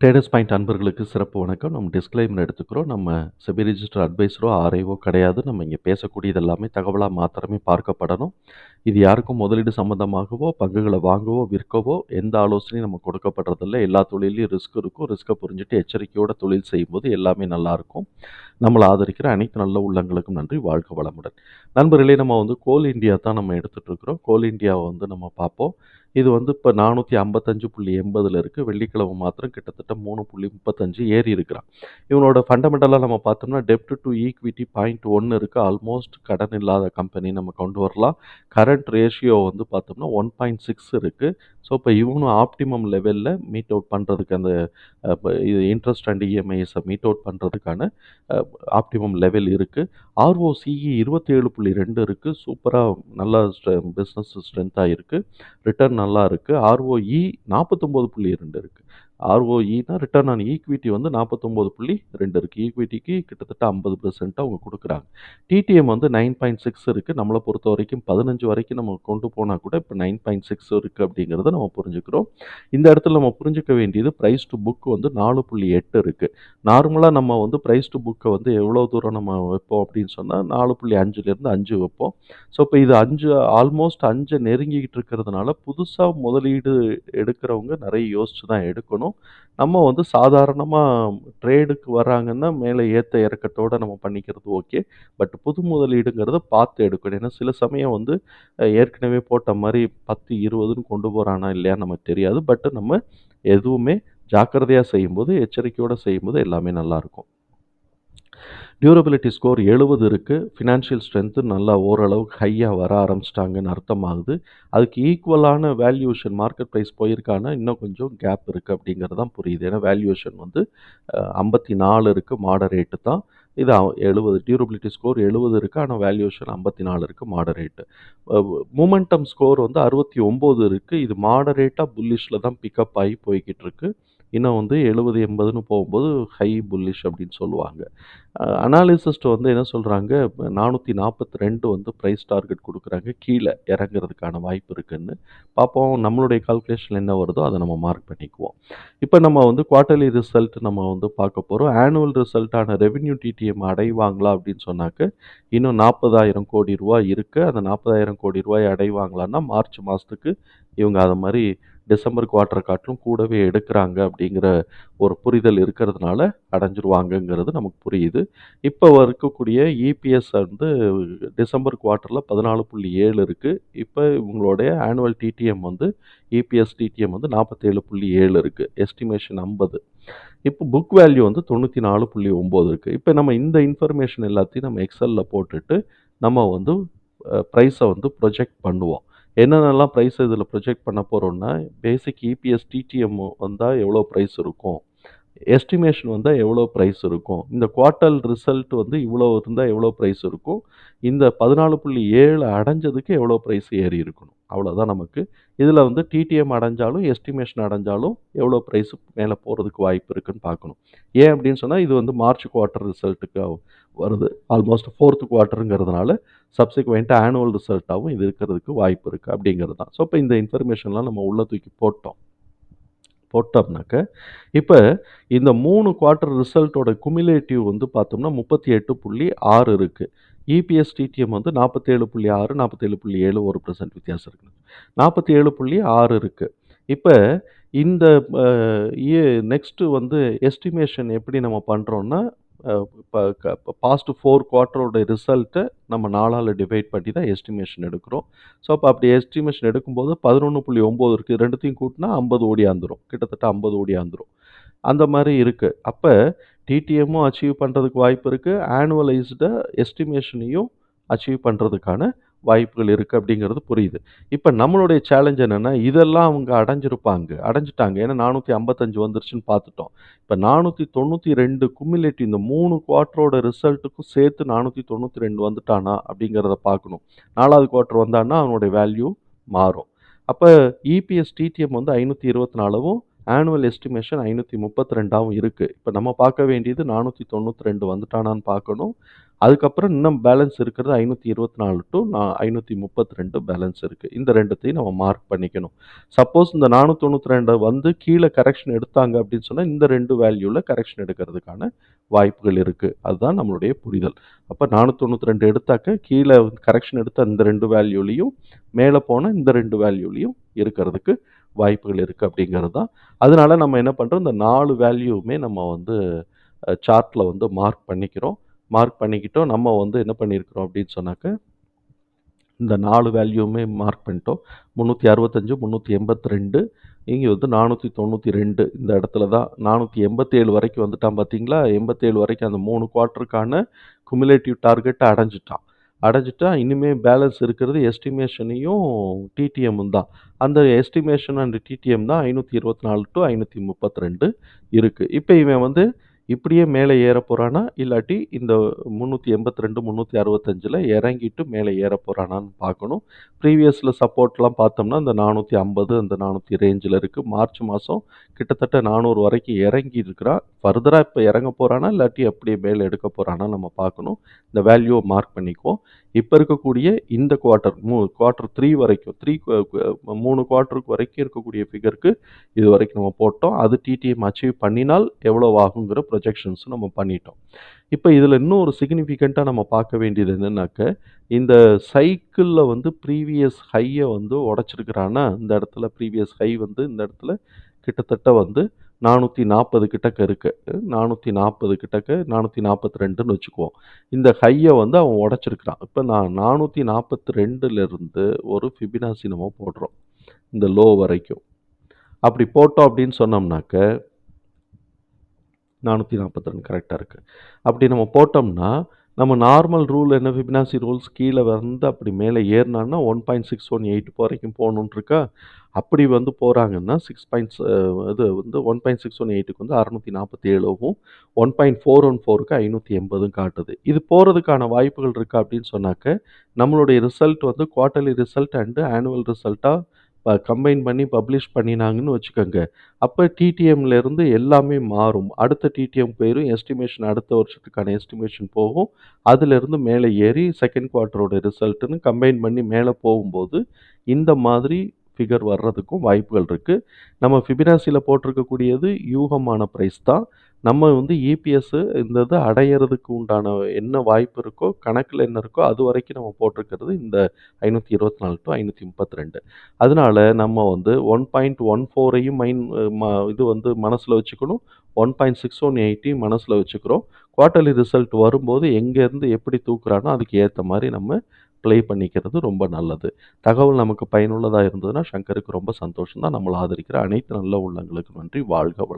Traders point அன்பர்களுக்கு சிறப்பு வணக்கம். நம்ம டிஸ்க்ளைமர் எடுத்துக்கிறோம். நம்ம செபி ரிஜிஸ்டர் அட்வைஸரோ ஆர்ஐஓ கிடையாது. நம்ம இங்கே பேசக்கூடியது எல்லாமே தகவலாக மாத்திரமே பார்க்கப்படணும். இது யாருக்கும் முதலீடு சம்மந்தமாகவோ பங்குகளை வாங்கவோ விற்கவோ எந்த ஆலோசனையும் நம்ம கொடுக்கப்படுறதில்ல. எல்லா தொழிலையும் ரிஸ்க் இருக்கும். ரிஸ்க்கை புரிஞ்சுட்டு எச்சரிக்கையோட தொழில் செய்யும்போது எல்லாமே நல்லாயிருக்கும் நம்மளை ஆதரிக்கிற அனைத்து நல்ல உள்ளங்களுக்கும் நன்றி வாழ்க வளமுடன். நண்பர்களே நம்ம வந்து கோல் இந்தியா தான் நம்ம எடுத்துகிட்ருக்குறோம் கோல் இந்தியாவை வந்து நம்ம பார்ப்போம். இது வந்து இப்போ நானூற்றி ஐம்பத்தஞ்சு புள்ளி எண்பதில் இருக்குது வெள்ளிக்கிழமை மாத்திரம் கிட்டத்தட்ட மூணு புள்ளி முப்பத்தஞ்சு ஏறி இருக்கிறான். இவனோட ஃபண்டமெண்டலாக நம்ம பார்த்தோம்னா டெப்ட் டு ஈக்விட்டி பாயிண்ட் ஒன்று இருக்குது ஆல்மோஸ்ட் கடன் இல்லாத கம்பெனி நம்ம கொண்டு வரலாம். கரண்ட் ரேஷியோ வந்து பார்த்தோம்னா ஒன் பாயிண்ட் சிக்ஸ் இருக்குது ஸோ இப்போ இவனும் ஆப்டிமம் லெவலில் மீட் அவுட் பண்ணுறதுக்கு அந்த இது இன்ட்ரெஸ்ட் அண்ட் இஎம்ஐஸை மீட் அவுட் பண்ணுறதுக்கான ஆப்டிமம் லெவல் இருக்குது ஆர்ஓசிஇ இருபத்தி ஏழு புள்ளி ரெண்டு இருக்குது சூப்பராக நல்லா பிஸ்னஸ் ஸ்ட்ரென்த்தாக இருக்குது ரிட்டர்ன் நல்லா இருக்குது ஆர்ஓஇ நாற்பத்தொம்போது புள்ளி ரெண்டு இருக்குது ஆர்ஓஇனா ரிட்டர்ன் ஆன் ஈக்விட்டி வந்து நாற்பத்தொம்போது புள்ளி ரெண்டு இருக்குது ஈக்விட்டிக்கு கிட்டத்தட்ட ஐம்பது பெர்சென்ட் அவங்க கொடுக்குறாங்க. டிடிஎம் வந்து நைன் பாயிண்ட் சிக்ஸ் இருக்குது நம்மளை பொறுத்த வரைக்கும் பதினஞ்சு வரைக்கும் நம்ம கொண்டு போனால் கூட இப்போ நைன் பாயிண்ட் சிக்ஸ் இருக்குது அப்படிங்கிறத நம்ம புரிஞ்சுக்கிறோம். இந்த இடத்துல நம்ம புரிஞ்சுக்க வேண்டியது ப்ரைஸ் டு புக் வந்து நாலு புள்ளி எட்டு இருக்குது நார்மலாக நம்ம வந்து ப்ரைஸ் டு புக்கை வந்து எவ்வளோ தூரம் நம்ம வைப்போம் அப்படின்னு சொன்னால் நாலு புள்ளி அஞ்சுலேருந்து அஞ்சு வைப்போம். ஸோ இப்போ இது அஞ்சு ஆல்மோஸ்ட் அஞ்சு நெருங்கிக்கிட்டு இருக்கிறதுனால புதுசாக முதலீடு எடுக்கிறவங்க நிறைய யோசிச்சு தான் எடுக்கணும். நம்ம வந்து சாதாரணமாக ட்ரேடுக்கு வராங்கன்னா மேலே ஏற்ற இறக்கத்தோடு நம்ம பண்ணிக்கிறது ஓகே பட் புது முதலீடுங்கிறத பார்த்து எடுக்கணும். ஏன்னா சில சமயம் வந்து ஏற்கனவே போட்ட மாதிரி பத்து இருபதுன்னு கொண்டு போகிறானா இல்லையா நமக்கு தெரியாது. பட் நம்ம எதுவுமே ஜாக்கிரதையாக செய்யும்போது எச்சரிக்கையோடு செய்யும்போது எல்லாமே நல்லாயிருக்கும் டியூரபிலிட்டி ஸ்கோர் எழுபது இருக்குது ஃபினான்ஷியல் ஸ்ட்ரென்த்து நல்லா ஓரளவுக்கு ஹையாக வர ஆரம்பிச்சிட்டாங்கன்னு அர்த்தமாகுது. அதுக்கு ஈக்குவலான வேல்யூஷன் மார்க்கெட் ப்ரைஸ் போயிருக்கான இன்னும் கொஞ்சம் கேப் இருக்குது அப்படிங்கிறது தான் புரியுது. ஏன்னா வேல்யூஷன் வந்து ஐம்பத்தி நாலு இருக்குது மாடரேட்டு தான். இது எழுபது டியூரபிலிட்டி ஸ்கோர் எழுபது இருக்குது ஆனால் வேல்யூஷன் ஐம்பத்தி நாலு இருக்குது மாடரேட்டு மூமெண்டம் ஸ்கோர் வந்து அறுபத்தி ஒம்பது இருக்குது இது மாடரேட்டாக புல்லிஷில் தான் பிக்கப் ஆகி போய்கிட்டு இருக்குது இன்னும் வந்து எழுபது எண்பதுன்னு போகும்போது ஹை புல்லிஷ் அப்படின்னு சொல்லுவாங்க. அனாலிசிஸ்ட் வந்து என்ன சொல்கிறாங்க நானூற்றி நாற்பத்தி ரெண்டு வந்து ப்ரைஸ் டார்கெட் கொடுக்குறாங்க. கீழே இறங்குறதுக்கான வாய்ப்பு இருக்குன்னு. பார்ப்போம் நம்மளுடைய கால்குலேஷன் என்ன வருதோ அதை நம்ம மார்க் பண்ணிக்குவோம். இப்போ நம்ம வந்து குவார்ட்டர்லி ரிசல்ட் நம்ம வந்து பார்க்க போகிறோம் ஆனுவல் ரிசல்ட்டான ரெவென்யூ டிடிஎம் அடைவாங்களா அப்படின்னு சொன்னாக்க இன்னும் நாற்பதாயிரம் கோடி ரூபாய் இருக்குது அந்த நாற்பதாயிரம் கோடி ரூபாய் அடைவாங்களான்னா மார்ச் மாதத்துக்கு இவங்க அதை மாதிரி டிசம்பர் குவார்ட்டர் காட்டிலும் கூடவே எடுக்கிறாங்க அப்படிங்கிற ஒரு புரிதல் இருக்கிறதுனால அடைஞ்சிருவாங்கங்கிறது நமக்கு புரியுது. இப்போ இருக்கக்கூடிய இபிஎஸ் வந்து டிசம்பர் குவார்ட்டரில் பதினாலு புள்ளி ஏழு இருக்குது இப்போ இவங்களுடைய ஆனுவல் டிடிஎம் வந்து இபிஎஸ் டிடிஎம் வந்து நாற்பத்தேழு புள்ளி ஏழு இருக்குது எஸ்டிமேஷன் ஐம்பது. இப்போ புக் வேல்யூ வந்து தொண்ணூற்றி நாலு புள்ளி ஒம்பது இருக்குது இப்போ நம்ம இந்த இன்ஃபர்மேஷன் எல்லாத்தையும் நம்ம எக்ஸலில் போட்டுட்டு நம்ம வந்து ப்ரைஸை வந்து ப்ரொஜெக்ட் பண்ணுவோம். என்னென்னலாம் ப்ரைஸ் இதில் ப்ரொஜெக்ட் பண்ண போகிறோன்னா பேசிக் இபிஎஸ் டிடிஎம் வந்தால் எவ்வளோ ப்ரைஸ் இருக்கும்? எஸ்டிமேஷன் வந்தால் எவ்வளோ ப்ரைஸ் இருக்கும்? இந்த குவார்ட்டல் ரிசல்ட் வந்து இவ்வளோ இருந்தால் எவ்வளோ ப்ரைஸ் இருக்கும்? இந்த பதினாலு புள்ளி ஏழு அடைஞ்சதுக்கு எவ்வளோ ப்ரைஸ் ஏறி இருக்கணும்? அவ்வளோதான் நமக்கு. இதில் வந்து டிடிஎம் அடைஞ்சாலும் எஸ்டிமேஷன் அடைஞ்சாலும் எவ்வளோ ப்ரைஸ் மேலே போகிறதுக்கு வாய்ப்பு இருக்குன்னு பார்க்கணும். ஏன் அப்படின்னு சொன்னால் இது வந்து மார்ச் குவார்ட்டர் ரிசல்ட்டுக்கு வருது. ஆல்மோஸ்ட் ஃபோர்த்து குவார்ட்டருங்கிறதுனால சப்சிக்வெண்ட்டாக ஆனுவல் ரிசல்ட்டாகவும் இது இருக்கிறதுக்கு வாய்ப்பு இருக்குது அப்படிங்கிறது தான். ஸோ இப்போ இந்த இன்ஃபர்மேஷன்லாம் நம்ம உள்ளே தூக்கி போட்டோம். போட்டோம்னாக்க இப்போ இந்த மூணு குவார்ட்டர் ரிசல்ட்டோட குமிலேட்டிவ் வந்து பார்த்தோம்னா முப்பத்தி எட்டு புள்ளி ஆறு இருக்குது இபிஎஸ் டிடிஎம் வந்து நாற்பத்தேழு புள்ளி ஆறு நாற்பத்தேழு புள்ளி ஏழு ஒரு பர்சன்ட் வித்தியாசம் இருக்குது நாற்பத்தி ஏழு புள்ளி ஆறு இருக்குது இப்போ இந்த நெக்ஸ்ட்டு வந்து எஸ்டிமேஷன் எப்படி நம்ம பண்ணுறோன்னா பாஸ்ட் ஃபோர் குவார்ட்டரோட ரிசல்ட்டை நம்ம நாலால் டிவைட் பண்ணி தான் எஸ்டிமேஷன் எடுக்கிறோம். ஸோ அப்போ அப்படி எஸ்டிமேஷன் எடுக்கும்போது பதினொன்று புள்ளி ஒம்பது இருக்குது ரெண்டுத்தையும் கூட்டினா ஐம்பது ஓடியாந்துரும் கிட்டத்தட்ட ஐம்பது ஓடியாந்துரும் அந்த மாதிரி இருக்குது அப்போ டிடிஎம்மும் அச்சீவ் பண்ணுறதுக்கு வாய்ப்பு இருக்குது ஆனுவலைஸ்டு எஸ்டிமேஷனையும் அச்சீவ் பண்ணுறதுக்கான வாய்ப்புகள் இருக்குது அப்படிங்கிறது புரியுது. இப்போ நம்மளுடைய சேலஞ்ச் என்னென்னா இதெல்லாம் அவங்க அடைஞ்சிருப்பாங்க அடைஞ்சிட்டாங்க. ஏன்னா நானூற்றி ஐம்பத்தஞ்சு வந்துருச்சுன்னு பார்த்துட்டோம். இப்போ நானூற்றி தொண்ணூற்றி ரெண்டு குமிலேட்டிவ் இந்த மூணு குவார்ட்டரோட ரிசல்ட்டுக்கும் சேர்த்து நானூற்றி தொண்ணூற்றி ரெண்டு வந்துட்டானா அப்படிங்கிறத பார்க்கணும். நாலாவது குவார்ட்டர் வந்தான்னா அவனுடைய வேல்யூ மாறும். அப்போ இபிஎஸ் டிடிஎம் வந்து ஐநூற்றி இருபத்தி நாலுவும் ஆனுவல் எஸ்டிமேஷன் ஐநூற்றி முப்பத்தி ரெண்டாகவும் இருக்குது இப்போ நம்ம பார்க்க வேண்டியது நானூற்றி தொண்ணூற்றி ரெண்டு வந்துட்டானான்னு பார்க்கணும். அதுக்கப்புறம் இன்னும் பேலன்ஸ் இருக்கிறது ஐநூற்றி இருபத்தி நாலு டு நான் ஐநூற்றி முப்பத்தி ரெண்டு பேலன்ஸ் இருக்குது இந்த ரெண்டுத்தையும் நம்ம மார்க் பண்ணிக்கணும். சப்போஸ் இந்த நானூற்றி தொண்ணூற்றி ரெண்டு வந்து கீழே கரெக்ஷன் எடுத்தாங்க அப்படின்னு சொன்னால் இந்த ரெண்டு வேல்யூவில் கரெக்ஷன் எடுக்கிறதுக்கான வாய்ப்புகள் இருக்குது அதுதான் நம்மளுடைய புரிதல். அப்போ நானூற்றி தொண்ணூற்றி ரெண்டு எடுத்தாக்க கீழே கரெக்ஷன் எடுத்த இந்த ரெண்டு வேல்யூலையும் மேலே போனால் இந்த ரெண்டு வேல்யூலையும் இருக்கிறதுக்கு வாய்ப்புகள் இருக்குது அப்படிங்கிறது தான். அதனால நம்ம என்ன பண்ணுறோம் இந்த நாலு வேல்யூவுமே நம்ம வந்து சார்ட்டில் வந்து மார்க் பண்ணிக்கிறோம். மார்க் பண்ணிக்கிட்டோம் நம்ம வந்து என்ன பண்ணியிருக்கிறோம் அப்படின்னு சொன்னாக்க இந்த நாலு வேல்யூவுமே மார்க் பண்ணிட்டோம். முந்நூற்றி அறுபத்தஞ்சு முந்நூற்றி எண்பத்தி ரெண்டு இங்கே வந்து நானூற்றி தொண்ணூற்றி ரெண்டு இந்த இடத்துல தான். நானூற்றி எண்பத்தேழு வரைக்கும் வந்துட்டான் பார்த்தீங்களா எண்பத்தேழு வரைக்கும் அந்த மூணு குவார்ட்டருக்கான குமுலேட்டிவ் டார்கெட்டை அடைஞ்சிட்டான். அடைஞ்சிட்டா இனிமேல் பேலன்ஸ் இருக்கிறது எஸ்டிமேஷனையும் டிடிஎம்மும் தான். அந்த எஸ்டிமேஷன் அண்ட் டிடிஎம் தான் ஐநூற்றி இருபத்தி நாலு டு ஐநூற்றி முப்பத்தி ரெண்டு இருக்குது இப்போ இவன் வந்து இப்படியே மேலே ஏற போகிறானா இல்லாட்டி இந்த முந்நூற்றி எண்பத்தி ரெண்டு முந்நூற்றி அறுபத்தஞ்சில் இறங்கிட்டு மேலே ஏற போகிறானான்னு பார்க்கணும். ப்ரீவியஸில் சப்போர்ட்லாம் பார்த்தோம்னா இந்த நானூற்றி ஐம்பது அந்த நானூற்றி ரேஞ்சில் இருக்குது மார்ச் மாதம் கிட்டத்தட்ட நானூறு வரைக்கும் இறங்கி இருக்கிறான் ஃபர்தராக இப்போ இறங்க போகிறானா இல்லாட்டி அப்படியே மேலே எடுக்க போகிறானா நம்ம பார்க்கணும். இந்த வேல்யூவை மார்க் பண்ணிக்குவோம். இப்போ இருக்கக்கூடிய இந்த குவார்ட்டர் மூ குவார்ட்டர் த்ரீ வரைக்கும் த்ரீ மூணு குவார்ட்டருக்கு வரைக்கும் இருக்கக்கூடிய ஃபிகருக்கு இது வரைக்கும் நம்ம போட்டோம். அது டிடிஎம் அச்சீவ் பண்ணினால் எவ்வளோ ஆகுங்கிற ப்ரொஜெக்ஷன்ஸ் நம்ம பண்ணிட்டோம். இப்போ இதில் இன்னும் ஒரு சிக்னிஃபிகண்ட்டாக நம்ம பார்க்க வேண்டியது என்னென்னாக்க இந்த சைக்கிளில் வந்து ப்ரீவியஸ் ஹையை வந்து உடச்சிருக்கிறான்னா இந்த இடத்துல ப்ரீவியஸ் ஹை வந்து இந்த இடத்துல கிட்டத்தட்ட வந்து நானூற்றி நாற்பது கிட்டக்க இருக்குது நானூற்றி நாற்பது கிட்டக்க நானூற்றி நாற்பத்தி ரெண்டுன்னு வச்சுக்குவோம். இந்த ஹையை வந்து அவன் உடச்சிருக்கிறான். இப்போ நான் நானூற்றி நாற்பத்தி ரெண்டுலேருந்து ஒரு ஃபிபினாசி நம்ம போடுறோம். இந்த லோ வரைக்கும். அப்படி போட்டோம் அப்படின்னு சொன்னோம்னாக்க நானூற்றி நாற்பத்தி ரெண்டு கரெக்டாக இருக்குது அப்படி நம்ம போட்டோம்னா நம்ம நார்மல் ரூல் என்ன ஃபிபினாசி ரூல்ஸ் கீழே வந்து அப்படி மேலே ஏறினான்னா one point six one eight வரைக்கும் போகணுன்ட்ருக்கா அப்படி வந்து போகிறாங்கன்னா சிக்ஸ் பாயிண்ட்ஸ் இது வந்து ஒன் பாயிண்ட் சிக்ஸ் ஒன் எயிட்டுக்கு வந்து அறநூற்றி நாற்பத்தி ஏழுவும் ஒன் பாயிண்ட் ஃபோர் ஒன் ஃபோருக்கு ஐநூற்றி எண்பதும் காட்டுது. இது போகிறதுக்கான வாய்ப்புகள் இருக்கா அப்படின்னு சொன்னாக்க நம்மளுடைய ரிசல்ட் வந்து குவார்ட்டர்லி ரிசல்ட் அண்டு ஆனுவல் ரிசல்ட்டாக கம்பைன் பண்ணி பப்ளிஷ் பண்ணினாங்கன்னு வச்சுக்கோங்க. அப்போ டிடிஎம்லேருந்து எல்லாமே மாறும். அடுத்த டிடிஎம் போயிடும் எஸ்டிமேஷன் அடுத்த வருஷத்துக்கான எஸ்டிமேஷன் போகும். அதுலேருந்து மேலே ஏறி செகண்ட் குவார்ட்டரோட ரிசல்ட்டுன்னு கம்பைன் பண்ணி மேலே போகும்போது இந்த மாதிரி ஃபிகர் வர்றதுக்கும் வாய்ப்புகள் இருக்குது நம்ம ஃபிபினாசியில் போட்டிருக்கக்கூடியது யூகமான ப்ரைஸ் தான். நம்ம வந்து இபிஎஸ்ஸு இந்த இது அடையிறதுக்கு உண்டான என்ன வாய்ப்பு இருக்கோ கணக்கில் என்ன இருக்கோ அது வரைக்கும் நம்ம போட்டிருக்கிறது இந்த ஐநூற்றி இருபத்தி நாலு டு ஐநூற்றி முப்பத்தி ரெண்டு. அதனால நம்ம வந்து ஒன் பாயிண்ட் ஒன் ஃபோரையும் மைன் இது வந்து மனசில் வச்சுக்கணும். ஒன் பாயிண்ட் சிக்ஸ் ஒன் எயிட்டையும் மனசில் வச்சுக்கிறோம். குவார்ட்டர்லி ரிசல்ட் வரும்போது எங்கேருந்து எப்படி தூக்குறானோ அதுக்கு ஏற்ற மாதிரி நம்ம ப்ளே பண்ணிக்கிறது ரொம்ப நல்லது. தகவல் நமக்கு பயனுள்ளதாக இருந்ததுன்னா சங்கருக்கு ரொம்ப சந்தோஷம் தான் நம்மளை ஆதரிக்கிற அனைத்து நல்ல உள்ளங்களுக்கு நன்றி. வாழ்க வளம்